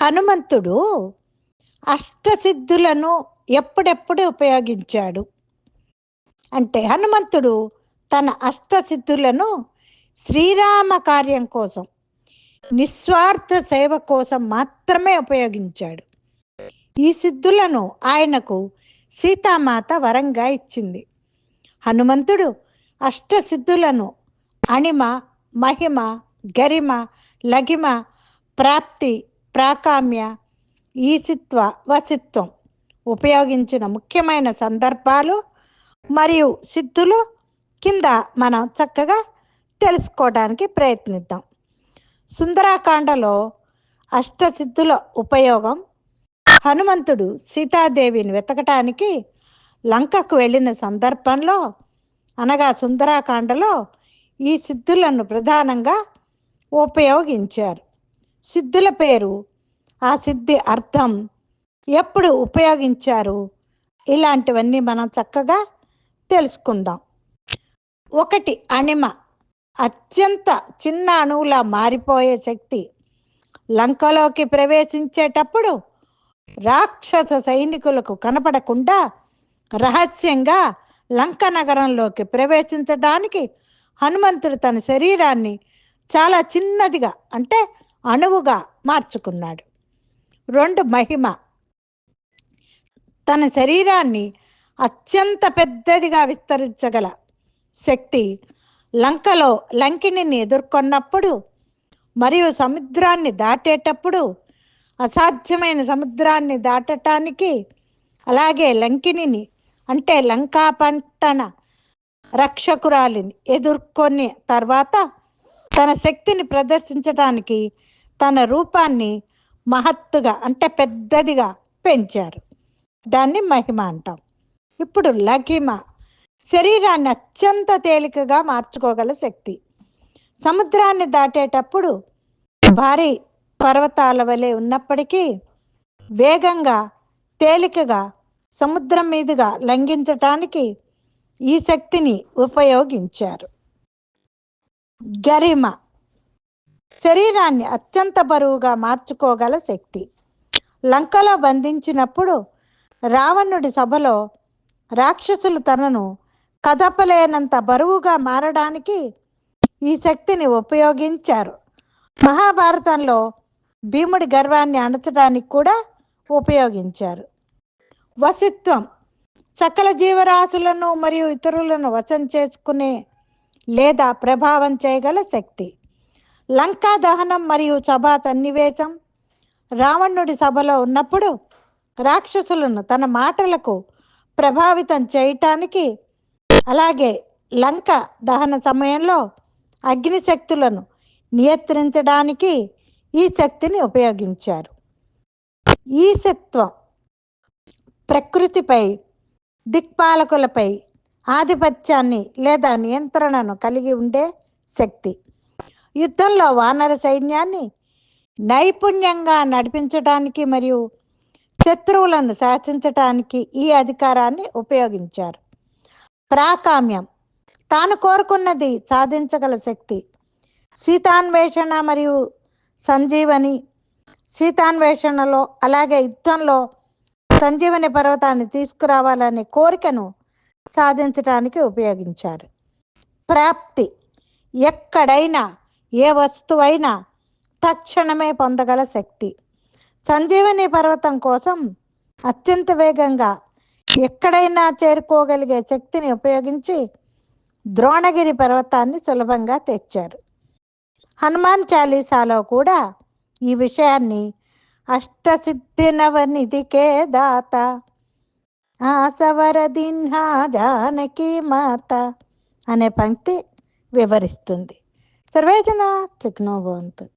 హనుమంతుడు అష్టసిద్ధులను ఎప్పుడెప్పుడు ఉపయోగించాడు. అంటే హనుమంతుడు తన అష్టసిద్ధులను శ్రీరామ కార్యం కోసం నిస్వార్థ సేవ కోసం మాత్రమే ఉపయోగించాడు. ఈ సిద్ధులను ఆయనకు సీతామాత వరంగా ఇచ్చింది. హనుమంతుడు అష్టసిద్ధులను అణిమ మహిమ గరిమ లఘిమ ప్రాప్తి ప్రాకామ్య ఈసిత్వ వసిత్వం ఉపయోగించిన ముఖ్యమైన సందర్భాలు మరియు సిద్ధులు కింద మనం చక్కగా తెలుసుకోవడానికి ప్రయత్నిద్దాం. సుందరాకాండలో అష్టసిద్ధుల ఉపయోగం హనుమంతుడు సీతాదేవిని వెతకటానికి లంకకు వెళ్ళిన సందర్భంలో అనగా సుందరాకాండలో ఈ సిద్ధులను ప్రధానంగా ఉపయోగించారు. సిద్ధుల పేరు ఆ సిద్ధి అర్థం ఎప్పుడు ఉపయోగించారు? ఇలాంటివన్నీ మనం చక్కగా తెలుసుకుందాం. ఒకటి అణిమ. అత్యంత చిన్న అణువులా మారిపోయే శక్తి. లంకలోకి ప్రవేశించేటప్పుడు రాక్షస సైనికులకు కనపడకుండా రహస్యంగా లంక నగరంలోకి ప్రవేశించడానికి హనుమంతుడు తన శరీరాన్ని చాలా చిన్నదిగా అంటే అణువుగా మార్చుకున్నాడు. రెండు మహిమ. తన శరీరాన్ని అత్యంత పెద్దదిగా విస్తరించగల శక్తి లంకలో లంకిణిని ఎదుర్కొన్నప్పుడు మరియు సముద్రాన్ని దాటేటప్పుడు అసాధ్యమైన సముద్రాన్ని దాటటానికి అలాగే లంకిణిని అంటే లంకా పట్టణ రక్షకురాలిని ఎదుర్కొని తర్వాత తన శక్తిని ప్రదర్శించడానికి తన రూపాన్ని మహత్తుగా అంటే పెద్దదిగా పెంచారు. దాన్ని మహిమ అంటాం. ఇప్పుడు లఘిమ. శరీరాన్ని అత్యంత తేలికగా మార్చుకోగల శక్తి. సముద్రాన్ని దాటేటప్పుడు భారీ పర్వతాల వలె ఉన్నప్పటికీ వేగంగా తేలికగా సముద్రం మీదుగా లంఘించటానికి ఈ శక్తిని ఉపయోగించారు. గరిమ. శరీరాన్ని అత్యంత బరువుగా మార్చుకోగల శక్తి. లంకలో బంధించినప్పుడు రావణుడి సభలో రాక్షసులు తనను కదపలేనంత బరువుగా మారడానికి ఈ శక్తిని ఉపయోగించారు. మహాభారతంలో భీముడి గర్వాన్ని అణచడానికి కూడా ఉపయోగించారు. వసిత్వం సకల జీవరాశులను మరియు ఇతరులను వశం చేసుకునే లేదా ప్రభావం చేయగల శక్తి. లంకా దహనం మరియు సభా సన్నివేశం. రావణుడి సభలో ఉన్నప్పుడు రాక్షసులను తన మాటలకు ప్రభావితం చేయటానికి అలాగే లంక దహన సమయంలో అగ్నిశక్తులను నియంత్రించడానికి ఈ శక్తిని ఉపయోగించారు. ఈ సత్వం ప్రకృతిపై దిక్పాలకులపై ఆధిపత్యాన్ని లేదా నియంత్రణను కలిగి ఉండే శక్తి. యుద్ధంలో వానర సైన్యాన్ని నైపుణ్యంగా నడిపించడానికి మరియు శత్రువులను శాసించటానికి ఈ అధికారాన్ని ఉపయోగించారు. ప్రాకామ్యం. తాను కోరుకున్నది సాధించగల శక్తి. సీతాన్వేషణ మరియు సంజీవని సీతాన్వేషణలో అలాగే యుద్ధంలో సంజీవని పర్వతాన్ని తీసుకురావాలనే కోరికను సాధించడానికి ఉపయోగించారు. ప్రాప్తి ఎక్కడైనా ఏ వస్తువైనా తక్షణమే పొందగల శక్తి. సంజీవని పర్వతం కోసం అత్యంత వేగంగా ఎక్కడైనా చేరుకోగలిగే శక్తిని ఉపయోగించి ద్రోణగిరి పర్వతాన్ని సులభంగా తెచ్చారు. హనుమాన్ చాలీసాలో కూడా ఈ విషయాన్ని అష్టసిద్ధినవనిధికే దాత ఆసవరదిన్హా జానకి మాత అనే పంక్తి వివరిస్తుంది. సర్వేజన చిక్నోభవంతు.